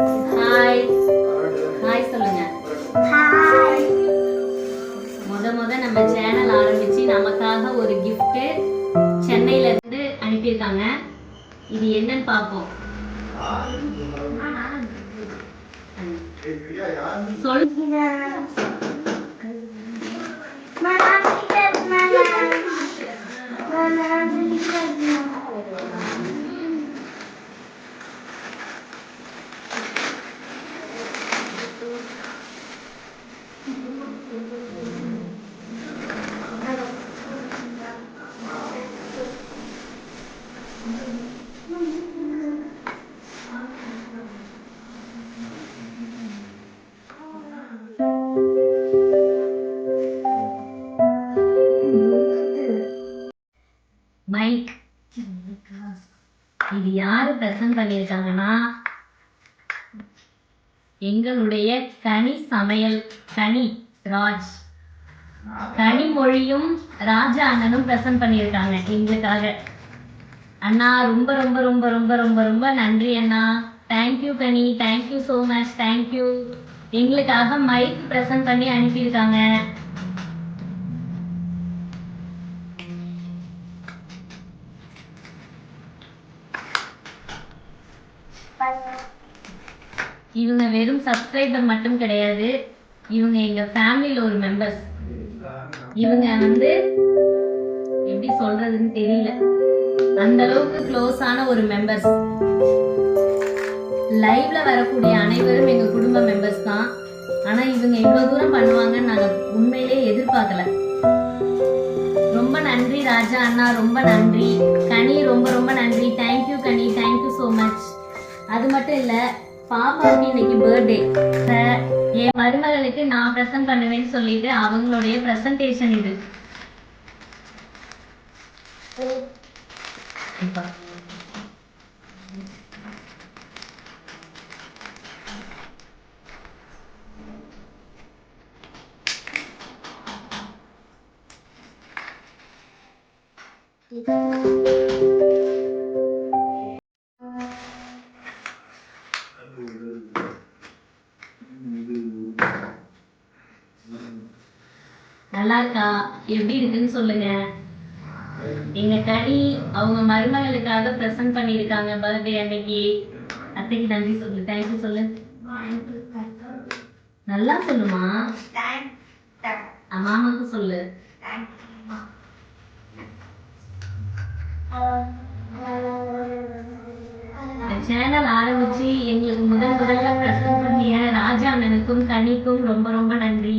Hi hi சொல்லுங்க. Hi முத முத நம்ம சேனல் ஆரம்பிச்சு நமக்காக ஒரு gift சென்னையில இருந்து அனுப்பியிருக்காங்க. இது என்னன்னு பார்ப்போம். சொல். இது யாரு பிரசன்ட் பண்ணியிருக்காங்கன்னா? எங்களுடைய சனி சமையல் சனி ராஜ். கனிமொழியும் ராஜா அண்ணனும் பிரசன்ட் பண்ணியிருக்காங்க எங்களுக்காக. அண்ணா ரொம்ப ரொம்ப ரொம்ப ரொம்ப ரொம்ப ரொம்ப நன்றி அண்ணா. Thank you Kani thank you so much thank you எங்களுக்காக மைக் பிரசன்ட் பண்ணி அனுப்பியிருக்காங்க. இவங்க வெறும் சப்ஸ்கிரைபர் மட்டும் கிடையாது. இவங்க எங்க ஃபேமிலியில ஒரு மெம்பர்ஸ் இவங்க வந்து எப்படி சொல்றதுன்னு தெரியல. அந்த அளவுக்கு க்ளோஸ் ஆன ஒரு மெம்பர்ஸ் லைவ்ல வரக்கூடிய அனைவரும் எங்க குடும்ப மெம்பர்ஸ் தான். ஆனா இவங்க இவ்வளவு தூரம் பண்ணுவாங்கன்னு நாங்க உண்மையிலேயே எதிர்பார்க்கல. ரொம்ப நன்றி ராஜா அண்ணா. ரொம்ப நன்றி. கனி ரொம்ப ரொம்ப நன்றி. Thank you Kani. Thank you so much அது மட்டும் இல்ல பாப்பாவுக்கு இன்னைக்கு பர்த்டே என் மருமகளுக்கு நான் ப்ரெசென்ட் பண்ணுவேன்னு சொல்லிட்டு அவங்களுடைய ப்ரெசன்டேஷன் இது இப்ப. நல்லா இருக்கா எப்படி இருக்குன்னு சொல்லுங்க. எங்க கனி அவங்க மருமகளுக்காக பிரசன்ட் பண்ணியிருக்காங்க பர்த்டே அன்னைக்கு. அத்தைக்கு நன்றி சொல்லு. தேங்க்யூ சொல்லு. நல்லா சொல்லுமா? மாமாக்கு சொல்லு. சேனல் ஆரம்பிச்சு எங்களுக்கு முதல் முதல்ல பிரசன்ட் பண்ணிய ராஜா அண்ணனுக்கும் கனிக்கும் ரொம்ப ரொம்ப நன்றி.